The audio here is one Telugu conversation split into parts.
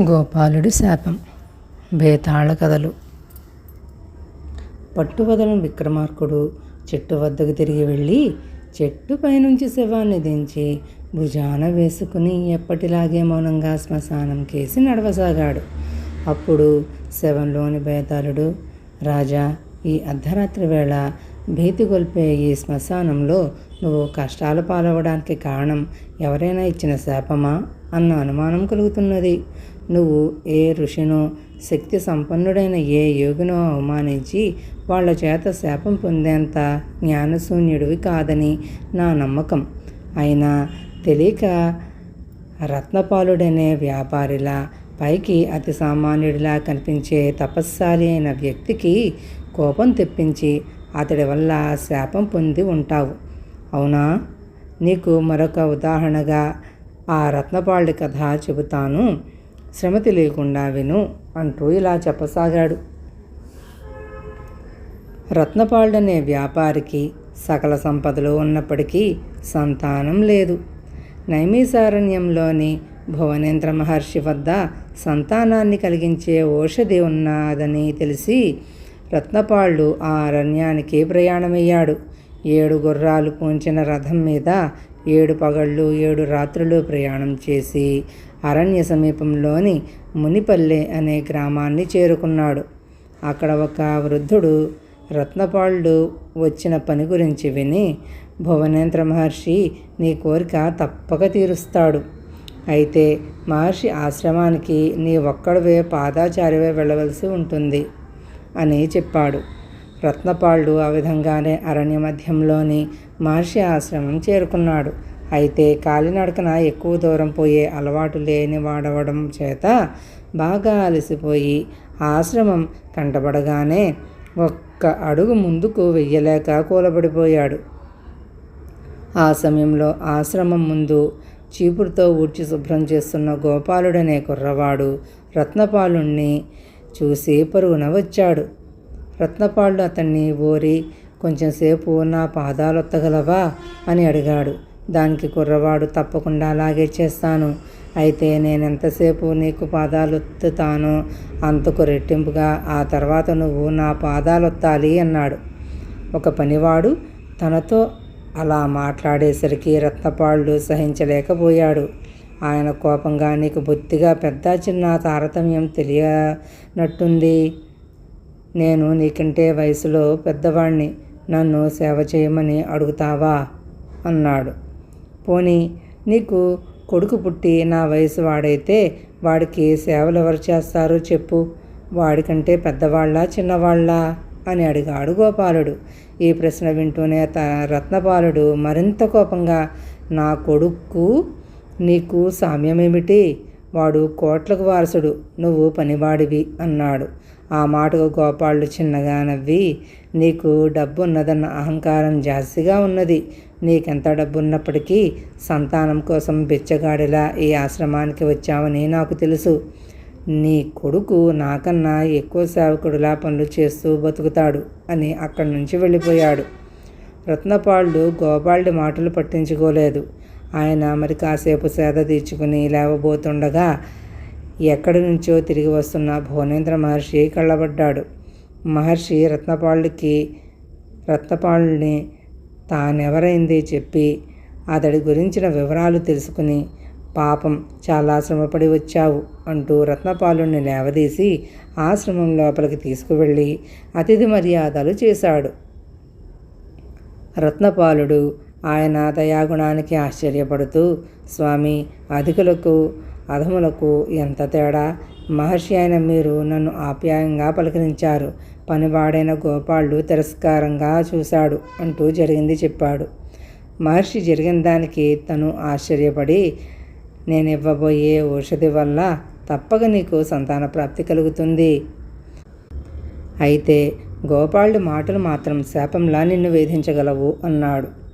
గోపాలుడి శాపం. బేతాళ కథలు. పట్టువదలని విక్రమార్కుడు చెట్టు వద్దకు తిరిగి వెళ్ళి చెట్టు పైనుంచి శవాన్ని దించి భుజాన వేసుకుని ఎప్పటిలాగే మౌనంగా శ్మశానం కేసి నడవసాగాడు. అప్పుడు శవంలోని బేతాళుడు రాజా ఈ అర్ధరాత్రి వేళ భీతి గొల్పే ఈ శ్మశానంలో నువ్వు కష్టాలు పాలవడానికి కారణం ఎవరైనా ఇచ్చిన శాపమా? అన్న అనుమానం కలుగుతున్నది. నువ్వు ఏ ఋషినో శక్తి సంపన్నుడైన ఏ యోగినో అవమానించి వాళ్ళ చేత శాపం పొందేంత జ్ఞానశూన్యుడివి కాదని నా నమ్మకం. అయినా తెలియక రత్నపాలుడనే వ్యాపారిలా పైకి అతి సామాన్యుడిలా కనిపించే తపస్శాలి అయిన వ్యక్తికి కోపం తెప్పించి అతడి వల్ల శాపం పొంది ఉంటావు. అవునా? నీకు మరొక ఉదాహరణగా ఆ రత్నపాళ్ళి కథ చెబుతాను. శ్రమ తెలియకుండా విను అంటూ ఇలా చెప్పసాగాడు. రత్నపాళ్ళనే వ్యాపారికి సకల సంపదలు ఉన్నప్పటికీ సంతానం లేదు. నైమీసారణ్యంలోని భువనేంద్ర మహర్షి వద్ద సంతానాన్ని కలిగించే ఔషధి ఉన్నదని తెలిసి రత్నపాళ్ళు ఆ అరణ్యానికి ప్రయాణమయ్యాడు. ఏడు గుర్రాలు పూంచిన రథం మీద ఏడు పగళ్ళు ఏడు రాత్రులు ప్రయాణం చేసి అరణ్య సమీపంలోని మునిపల్లె అనే గ్రామాన్ని చేరుకున్నాడు. అక్కడ ఒక వృద్ధుడు రత్నపాళ్ళు వచ్చిన పని గురించి విని భువనేంద్ర మహర్షి నీ కోరిక తప్పక తీరుస్తాడు. అయితే మహర్షి ఆశ్రమానికి నీ ఒక్కడవే పాదాచారివే వెళ్ళవలసి ఉంటుంది అని చెప్పాడు. రత్నపాళ్ళు ఆ విధంగానే అరణ్య మధ్యంలోని మహర్షి ఆశ్రమం చేరుకున్నాడు. అయితే కాలినడకన ఎక్కువ దూరం పోయే అలవాటు లేని వాడవడం చేత బాగా అలసిపోయి ఆశ్రమం కంటపడగానే ఒక్క అడుగు ముందుకు వెయ్యలేక కూలబడిపోయాడు. ఆ సమయంలో ఆశ్రమం ముందు చీపురుతో ఊడ్చి శుభ్రం చేస్తున్న గోపాలుడనే కుర్రవాడు రత్నపాలుణ్ణి చూసి పరుగున వచ్చాడు. రత్నపాళ్ళు అతన్ని ఓరి కొంచెంసేపు నా పాదాలు ఒత్తగలవా అని అడిగాడు. దానికి కుర్రవాడు తప్పకుండా అలాగే చేస్తాను. అయితే నేనెంతసేపు నీకు పాదాలు ఒత్తుతానో అంతకు రెట్టింపుగా ఆ తర్వాత నువ్వు నా పాదాలు ఒత్తాలి అన్నాడు. ఒక పనివాడు తనతో అలా మాట్లాడేసరికి రత్నపాళ్ళు సహించలేకపోయాడు. ఆయన కోపంగా నీకు బొత్తిగా పెద్ద చిన్న తారతమ్యం తెలియనట్టుంది. నేను నీకంటే వయసులో పెద్దవాణ్ణి. నన్ను సేవ చేయమని అడుగుతావా? అన్నాడు. పోనీ నీకు కొడుకు పుట్టి నా వయసు వాడైతే వాడికి సేవలు ఎవరు చేస్తారో చెప్పు. వాడికంటే పెద్దవాళ్ళ చిన్నవాళ్ళ? అని అడిగాడు గోపాలుడు. ఈ ప్రశ్న వింటూనే త రత్నపాలుడు మరింత కోపంగా నా కొడుకు నీకు సామ్యమేమిటి? వాడు కోట్లకు వారసుడు నువ్వు పనివాడివి అన్నాడు. ఆ మాటకు గోపాలుడు చిన్నగా నవ్వి నీకు డబ్బు ఉన్నదన్న అహంకారం జాస్తిగా ఉన్నది. నీకెంత డబ్బు ఉన్నప్పటికీ సంతానం కోసం బిచ్చగాడిలా ఈ ఆశ్రమానికి వచ్చావని నాకు తెలుసు. నీ కొడుకు నాకన్నా ఎక్కువ సేవకుడిలా పనులు చేస్తూ బతుకుతాడు అని అక్కడి నుంచి వెళ్ళిపోయాడు. రత్నపాళ్ళు గోపాలుడి మాటలు పట్టించుకోలేదు. ఆయన మరి కాసేపు సేద తీర్చుకుని లేవబోతుండగా ఎక్కడి నుంచో తిరిగి వస్తున్న భువనేంద్ర మహర్షి కళ్ళబడ్డాడు. మహర్షి రత్నపాళ్ళకి రత్నపాళ్ళని తానెవరైంది చెప్పి అతడి గురించిన వివరాలు తెలుసుకుని పాపం చాలా శ్రమపడి వచ్చావు అంటూ రత్నపాలుని లేవదీసి ఆశ్రమం లోపలికి తీసుకువెళ్ళి అతిథి మర్యాదలు చేశాడు. రత్నపాలుడు ఆయన దయాగుణానికి ఆశ్చర్యపడుతూ స్వామి అధికులకు అధములకు ఎంత తేడా? మహర్షి అయిన మీరు నన్ను ఆప్యాయంగా పలకరించారు. పనివాడైన గోపాలుడు తిరస్కారంగా చూశాడు అంటూ జరిగింది చెప్పాడు. మహర్షి జరిగిన దానికి తను ఆశ్చర్యపడి నేను ఇవ్వబోయే ఔషధి వల్ల తప్పక నీకు సంతాన ప్రాప్తి కలుగుతుంది. అయితే గోపాలుడి మాటలు మాత్రం శాపంలా నిన్ను వేధించగలవు అన్నాడు.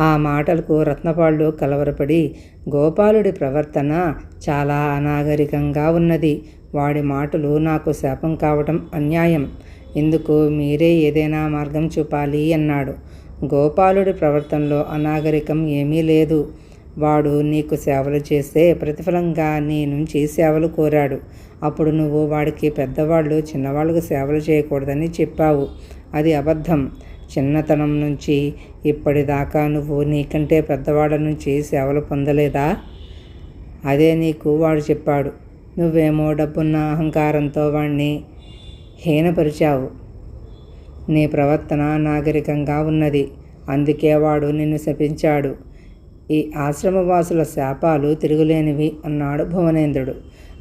ఆ మాటలకు రత్నపాళ్ళు కలవరపడి గోపాలుడి ప్రవర్తన చాలా అనాగరికంగా ఉన్నది. వాడి మాటలు నాకు శాపం కావటం అన్యాయం. ఇందుకు మీరే ఏదైనా మార్గం చూపాలి అన్నాడు. గోపాలుడి ప్రవర్తనలో అనాగరికం ఏమీ లేదు. వాడు నీకు సేవలు చేస్తే ప్రతిఫలంగా నీ నుంచి సేవలు కోరాడు. అప్పుడు నువ్వు వాడికి పెద్దవాళ్ళు చిన్నవాళ్ళకు సేవలు చేయకూడదని చెప్పావు. అది అబద్ధం. చిన్నతనం నుంచి ఇప్పటిదాకా నువ్వు నీకంటే పెద్దవాళ్ళ నుంచి సేవలు పొందలేదా? అదే నీకు వాడు చెప్పాడు. నువ్వేమో డబ్బున్న అహంకారంతో వాణ్ణి హీనపరిచావు. నీ ప్రవర్తన నాగరికంగా ఉన్నది. అందుకే వాడు నిన్ను శపించాడు. ఈ ఆశ్రమవాసుల శాపాలు తిరుగులేనివి అన్నాడు భువనేంద్రుడు.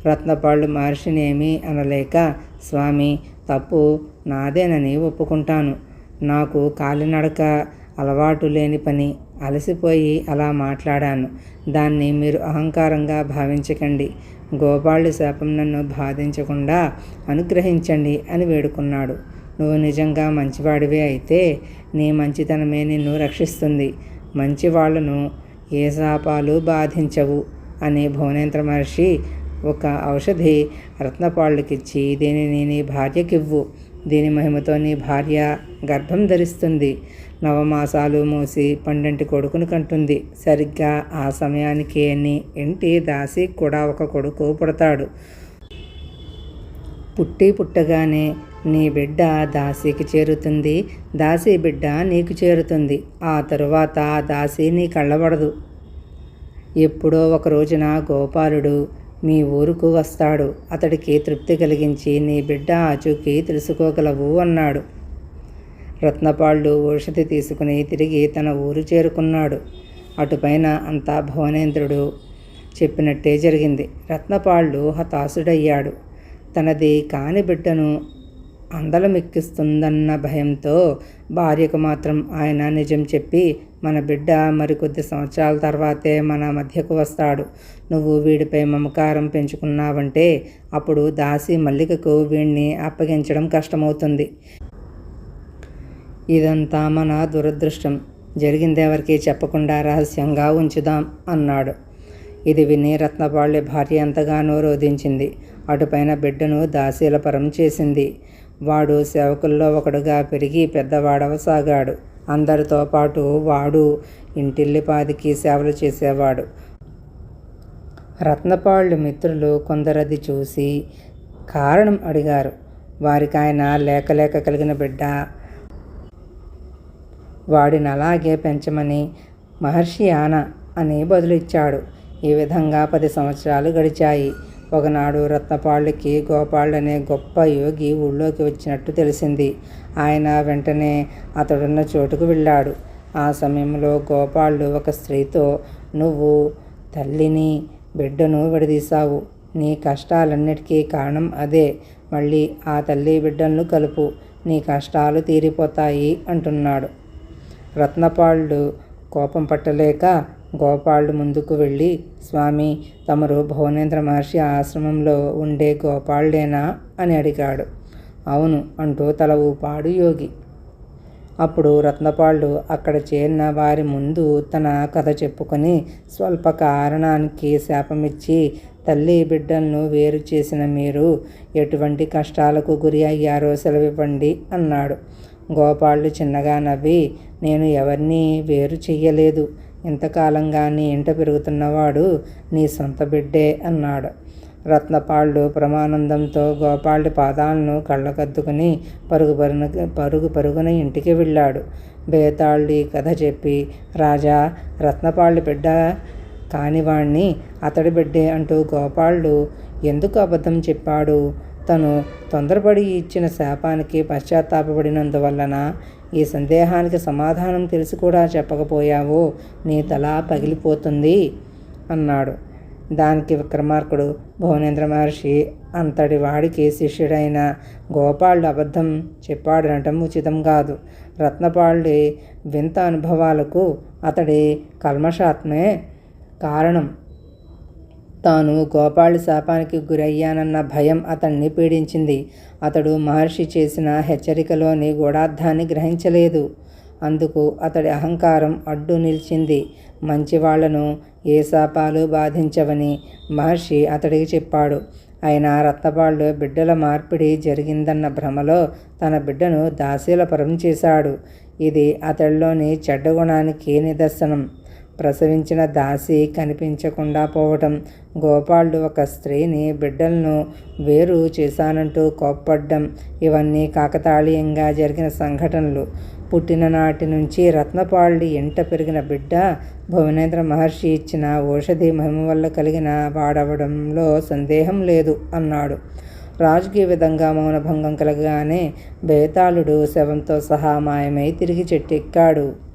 రత్నపాళ్ళు మహర్షినేమీ అనలేక స్వామి తప్పు నాదేనని ఒప్పుకుంటాను. నాకు కాలినడక అలవాటు లేని పని అలసిపోయి అలా మాట్లాడాను. దాన్ని మీరు అహంకారంగా భావించకండి. గోపాళ్ళు శాపం నన్ను బాధించకుండా అనుగ్రహించండి అని వేడుకున్నాడు. నువ్వు నిజంగా మంచివాడివే అయితే నీ మంచితనమే నిన్ను రక్షిస్తుంది. మంచి వాళ్ళను ఏ శాపాలు బాధించవు అని భువనేంద్ర మహర్షి ఒక ఔషధి రత్నపాళ్ళకిచ్చి దీనిని నీ భార్యకివ్వు. దీని మహిమతో నీ భార్య గర్భం ధరిస్తుంది. నవమాసాలు మూసి పండంటి కొడుకును కంటుంది. సరిగ్గా ఆ సమయానికి నీ ఇంటి దాసి కూడా ఒక కొడుకు పుడతాడు. పుట్టి పుట్టగానే నీ బిడ్డ దాసికి చేరుతుంది. దాసి బిడ్డ నీకు చేరుతుంది. ఆ తరువాత ఆ దాసి నీ కళ్ళబడదు ఎప్పుడో ఒక రోజున గోపాలుడు మీ ఊరుకు వస్తాడు. అతడికి తృప్తి కలిగించి నీ బిడ్డ ఆచూకీ తెలుసుకోగలవు అన్నాడు. రత్నపాళ్ళు ఔషధి తీసుకుని తిరిగి తన ఊరు చేరుకున్నాడు. అటుపైన అంతా భువనేంద్రుడు చెప్పినట్టే జరిగింది. రత్నపాళ్ళు హతాశుడయ్యాడు. తనది కాని బిడ్డను అందలమెక్కిస్తుందన్న భయంతో భార్యకు మాత్రం ఆయన నిజం చెప్పి మన బిడ్డ మరికొద్ది సంవత్సరాల తర్వాతే మన మధ్యకు వస్తాడు. నువ్వు వీడిపై మమకారం పెంచుకున్నావంటే అప్పుడు దాసి మల్లికకు వీణ్ణి అప్పగించడం కష్టమవుతుంది. ఇదంతా మన దురదృష్టం. జరిగిందెవరికి చెప్పకుండా రహస్యంగా ఉంచుదాం అన్నాడు. ఇది విని రత్నపాళ్ళి భార్య ఎంతగానో రోధించింది. అటుపైన బిడ్డను దాసీలపరం చేసింది. వాడు సేవకుల్లో ఒకడుగా పెరిగి పెద్దవాడవసాగాడు. అందరితో పాటు వాడు ఇంటిల్లిపాదికి సేవలు చేసేవాడు. రత్నపాళ్ళు మిత్రులు కొందరది చూసి కారణం అడిగారు. వారికి ఆయన లేక లేక కలిగిన బిడ్డ. వాడిని అలాగే పెంచమని మహర్షి ఆన అని బదులిచ్చాడు. ఈ విధంగా పది సంవత్సరాలు గడిచాయి. ఒకనాడు రత్నపాళ్ళకి గోపాళ్ళు అనే గొప్ప యోగి ఊళ్ళోకి వచ్చినట్టు తెలిసింది. ఆయన వెంటనే అతడున్న చోటుకు వెళ్ళాడు. ఆ సమయంలో గోపాళ్ళు ఒక స్త్రీతో నువ్వు తల్లిని బిడ్డను విడదీశావు. నీ కష్టాలన్నిటికీ కారణం అదే. మళ్ళీ ఆ తల్లి బిడ్డలను కలుపు. నీ కష్టాలు తీరిపోతాయి అంటున్నాడు. రత్నపాళ్ళు కోపం పట్టలేక గోపాళ్ళు ముందుకు వెళ్ళి స్వామి తమరు భువనేంద్ర మహర్షి ఆశ్రమంలో ఉండే గోపాళ్ళేనా అని అడిగాడు. అవును అంటూ తల ఊపాడు యోగి. అప్పుడు రత్నపాళ్ళు అక్కడ చేరిన వారి ముందు తన కథ చెప్పుకొని స్వల్ప కారణానికి శాపమిచ్చి తల్లి బిడ్డలను వేరు చేసిన మీరు ఎటువంటి కష్టాలకు గురి అయ్యారో సెలవివ్వండి అన్నాడు. గోపాళ్ళు చిన్నగా నవ్వి నేను ఎవరిని వేరు చెయ్యలేదు. ఇంతకాలంగా నీ ఇంట పెరుగుతున్నవాడు నీ సొంత బిడ్డే అన్నాడు. రత్నపాళ్ళు ప్రమానందంతో గోపాళ్ళ పాదాలను కళ్ళకద్దుకుని పరుగు పరుగున పరుగు పరుగున ఇంటికి వెళ్ళాడు. బేతాళి కథ చెప్పి రాజా రత్నపాళ్ళు బిడ్డ కానివాణ్ణి అతడి బిడ్డే అంటూ గోపాళ్ళు ఎందుకు అబద్ధం చెప్పాడు? తను తొందరపడి ఇచ్చిన శాపానికి పశ్చాత్తాపడినందువలన ఈ సందేహానికి సమాధానం తెలిసి కూడా చెప్పకపోయావో. నీ తల పగిలిపోతుంది అన్నాడు. దానికి విక్రమార్కుడు భువనేంద్ర మహర్షి అంతటి వాడికి శిష్యుడైన గోపాలుడు అబద్ధం చెప్పాడనటం ఉచితం కాదు. రత్నపాళుడి వింత అనుభవాలకు అతడి కల్మషాత్మే కారణం. తాను గోపాళి శాపానికి గురయ్యానన్న భయం అతన్ని పీడించింది. అతడు మహర్షి చేసిన హెచ్చరికలోని గూఢార్థాన్ని గ్రహించలేదు. అందుకు అతడి అహంకారం అడ్డు నిలిచింది. మంచివాళ్ళను ఏ శాపాలు బాధించవని మహర్షి అతడికి చెప్పాడు. ఆయన రత్తపాళ్ళు బిడ్డల మార్పిడి జరిగిందన్న భ్రమలో తన బిడ్డను దాసీలపరం చేశాడు. ఇది అతడిలోని చెడ్డ గుణానికి నిదర్శనం. ప్రసవించిన దాసి కనిపించకుండా పోవటం. గోపాలుడు ఒక స్త్రీని బిడ్డలను వేరు చేశానంటూ కోప్పడ్డం. ఇవన్నీ కాకతాళీయంగా జరిగిన సంఘటనలు. పుట్టిననాటి నుంచి రత్నపాళుడి ఇంట పెరిగిన బిడ్డ భువనేంద్ర మహర్షి ఇచ్చిన ఔషధి మహిమ వల్ల కలిగిన వాడవడంలో సందేహం లేదు అన్నాడు. రాజుకి విధంగా మౌనభంగం కలగగానే బేతాళుడు శవంతో సహా మాయమై తిరిగి చెట్టెక్కాడు